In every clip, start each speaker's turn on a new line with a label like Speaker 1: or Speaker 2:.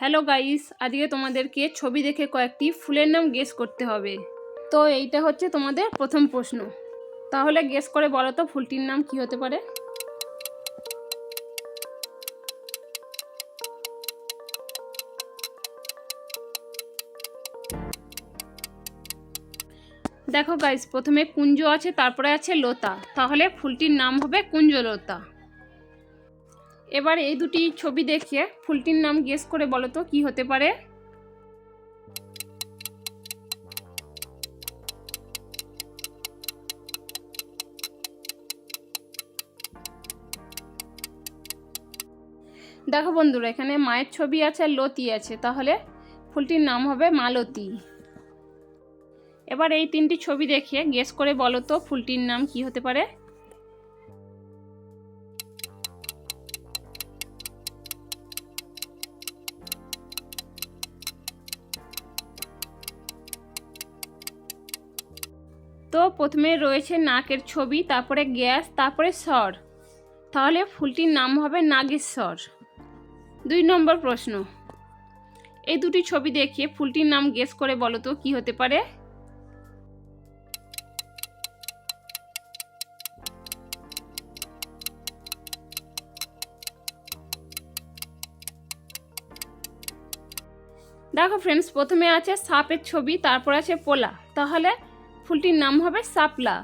Speaker 1: Hello guys, আজকে তোমাদেরকে ছবি দেখে কয়েকটি ফুলের নাম গেস করতে হবে। তো এইটা হচ্ছে তোমাদের প্রথম প্রশ্ন। তাহলে গেস করে বলো তো ফুলটির নাম কি হতে পারে? দেখো গাইস, প্রথমে কুঞ্জ আছে, তারপরে আছে লতা। তাহলে ফুলটির নাম হবে কুঞ্জলতা। এবার এই দুটি ছবি দেখে ফুলটির নাম গেস করে বলো তো, কি হতে পারে? দেখো বন্ধুরা, এখানে মায়ের ছবি আছে আর লতি আছে, তাহলে ফুলটির নাম হবে মালতী এবার এই তিনটি ছবি দেখে গেস করে বলো তো, ফুলটির নাম কি হতে পারে? তো প্রথমে রয়েছে নাকের ছবি, তারপরে গ্যাস, তারপরে স্বর। তাহলে ফুলটির নাম হবে নাগেশ্বর। দুই নম্বর প্রশ্ন। এই দুটি ছবি দেখে ফুলটির নাম গেস করে বলো তো, কি হতে পারে? দেখো ফ্রেন্ডস প্রথমে আছে সাপের ছবি, তারপর আছে পোলা। তাহলে ফুলটির নাম হবে সাপলা।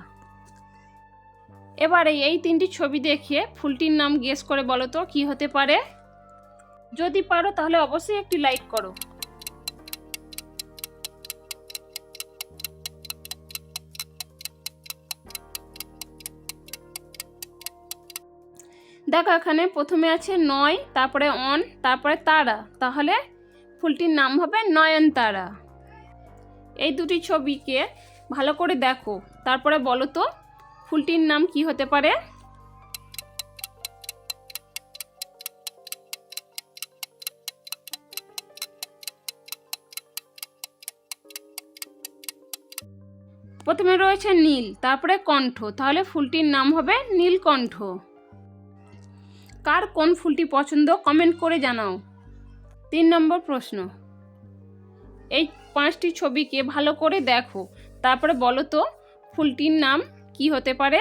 Speaker 1: এবারে এই তিনটি ছবি দেখে ফুলটির নাম গেস করে বলো তো, কি হতে পারে? যদি পারো তাহলে অবশ্যই একটি লাইক করো। দেখো এখানে প্রথমে আছে নয়, তারপরে অন, তারপরে তারা। তাহলে ফুলটির নাম হবে নয়নতারা। এই দুটি ছবিকে ভালো করে দেখো। তারপরে বলো তো, ফুলটির নাম কি হতে পারে? প্রথমে রয়েছে নীল, তারপরে কণ্ঠ। তাহলে ফুলটির নাম হবে নীলকণ্ঠ। কার কোন ফুলটি পছন্দ, কমেন্ট করে জানাও। তিন নম্বর প্রশ্ন। এই পাঁচটি ছবিকে ভালো করে দেখো। তারপরে বলো তো, ফুলটির নাম কি হতে পারে?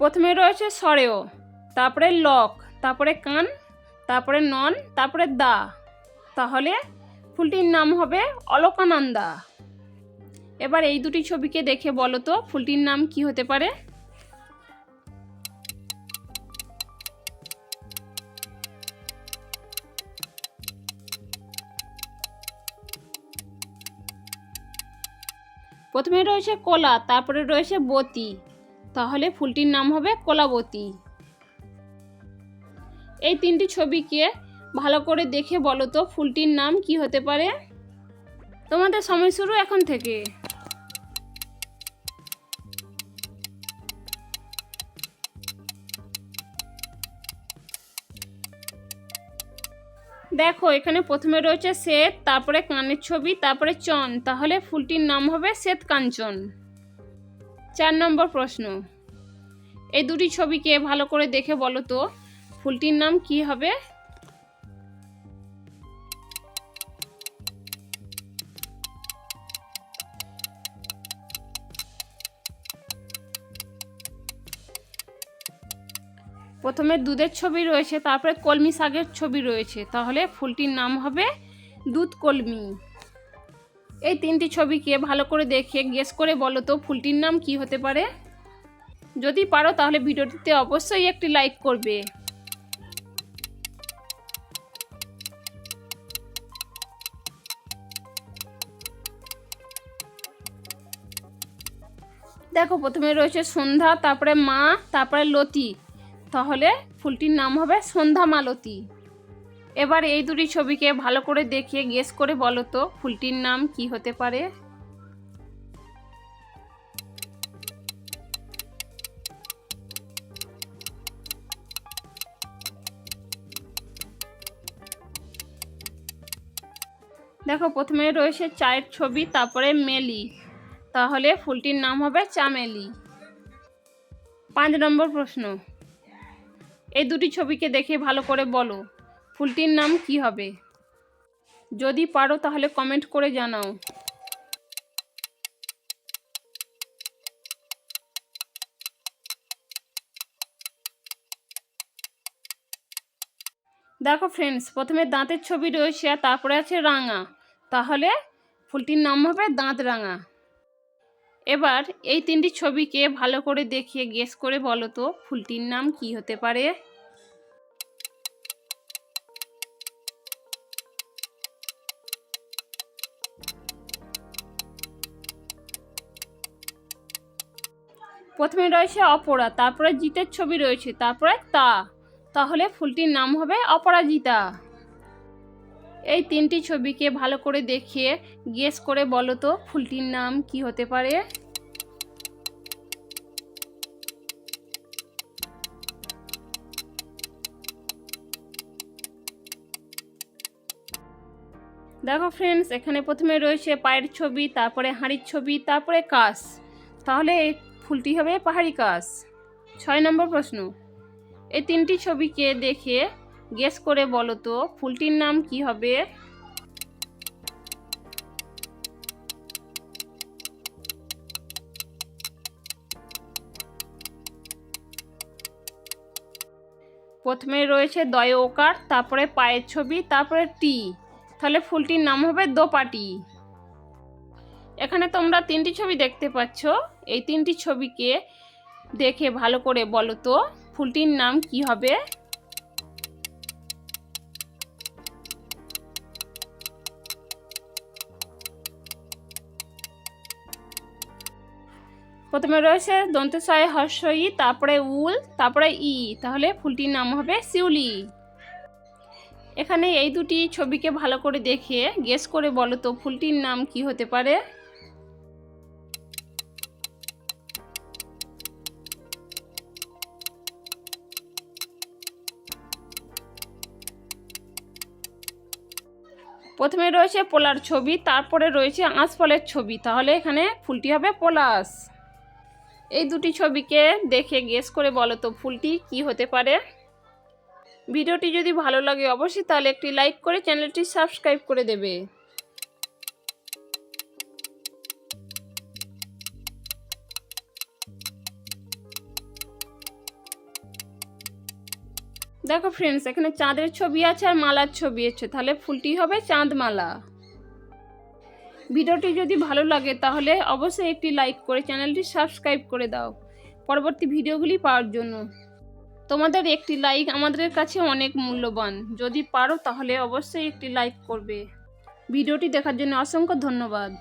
Speaker 1: প্রথমে রয়েছে সরেও, তারপরে লক, তারপরে কান, তারপরে নন, তারপরে দা। তাহলে ফুলটির নাম হবে অলকানন্দা। এবার এই দুটি ছবিকে দেখে বলো তো, ফুলটির নাম কি হতে পারে? প্রথমে রয়েছে কলা, তারপরে রয়েছে বতী। তাহলে ফুলটির নাম হবে কলাবতী। এই তিনটি ছবিকে ভালো করে দেখে বলো তো, ফুলটির নাম কি হতে পারে? তোমাদের সময় শুরু এখন থেকে। দেখো, এখানে প্রথমে রয়েছে শ্বেত, তারপরে কানের ছবি, তারপরে চন। তাহলে ফুলটির নাম হবে শ্বেত কাঞ্চন। চার নম্বর প্রশ্ন। এই দুটি ছবিকে ভালো করে দেখে বলো তো, ফুলটির নাম কি হবে? প্রথমে দুধের ছবি রয়েছে, তারপরে কলমি শাকের ছবি রয়েছে। তাহলে ফুলটির নাম হবে দুধ কলমি। এই তিনটি ছবিকে ভালো করে দেখে গেস করে বলো তো, ফুলটির নাম কি হতে পারে? যদি পারো তাহলে ভিডিওটিতে অবশ্যই একটি লাইক করবে। দেখো প্রথমে রয়েছে সন্ধ্যা, তারপরে মা, তারপরে লতি। তাহলে ফুলটির নাম হবে সন্ধ্যা মালতী। এবার এই দুটি ছবিকে ভালো করে দেখিয়ে গেস করে বলো তো, ফুলটির নাম কি হতে পারে? দেখো, প্রথমে রয়েছে চায়ের ছবি, তারপরে মেলি। তাহলে ফুলটির নাম হবে চামেলি। পাঁচ নম্বর প্রশ্ন। এই দুটি ছবিকে দেখে ভালো করে বলো, ফুলটির নাম কি হবে? যদি পারো তাহলে কমেন্ট করে জানাও। দেখো ফ্রেন্ডস প্রথমে দাঁতের ছবি রয়েছে আর তারপরে আছে রাঙা। তাহলে ফুলটির নাম হবে দাঁত রাঙা। এবার এই তিনটি ছবিকে ভালো করে দেখিয়ে গেস করে বলো তো, ফুলটির নাম কি হতে পারে? প্রথমে রয়েছে অপরা তারপরে জিতের ছবি রয়েছে, তারপরে তা। তাহলে ফুলটির নাম হবে অপরাজিতা। এই তিনটি ছবিকে ভালো করে দেখিয়ে গেস করে বলো তো ফুলটির নাম কি হতে পারে? দেখো ফ্রেন্ডস এখানে প্রথমে রয়েছে পায়ের ছবি, তারপরে হাঁড়ির ছবি, তারপরে কাশ। তাহলে ফুলটি হবে পাহাড়ি কাশ ছয় নম্বর প্রশ্ন। এই তিনটি ছবিকে দেখে গেস করে বলো তো, ফুলটির নাম কি হবে? প্রথমে রয়েছে দয় ওকার তারপরে পায়ের ছবি, তারপরে টি। তাহলে ফুলটির নাম হবে দোপাটি। এখানে তোমরা তিনটি ছবি দেখতে পাচ্ছ। এই তিনটি ছবিকে দেখে ভালো করে বলো তো, ফুলটির নাম কি হবে? প্রথমে রয়েছে দন্তেশয় হর্ষই, তারপরে উল, তারপরে ই। তাহলে ফুলটির নাম হবে শিউলি। এখানে এই দুটি ছবিকে ভালো করে দেখে গেস করে বলো তো, ফুলটির নাম কি হতে পারে? প্রথমে রয়েছে পোলার ছবি, তারপরে রয়েছে আঁশফলের ছবি। তাহলে এখানে ফুলটি হবে পলাশ। এই দুটি ছবিকে দেখে গেস করে বলো তো ফুলটি কি হতে পারে? ভিডিওটি যদি ভালো লাগে অবশ্যই তাহলে একটি লাইক করে চ্যানেলটি সাবস্ক্রাইব করে দেবে। দেখো ফ্রেন্ডস এখানে চাঁদের ছবি আছে আর মালার ছবি আছে। তাহলে ফুলটি হবে চাঁদ মালা ভিডিওটি যদি ভালো লাগে, তাহলে অবশ্যই একটি লাইক করে চ্যানেলটি সাবস্ক্রাইব করে দাও। পরবর্তী ভিডিওগুলি পাওয়ার জন্য। তোমাদের একটি লাইক আমাদের কাছে অনেক মূল্যবান। যদি পারো, তাহলে অবশ্যই একটি লাইক করবে। ভিডিওটি দেখার জন্য অসংখ্য ধন্যবাদ।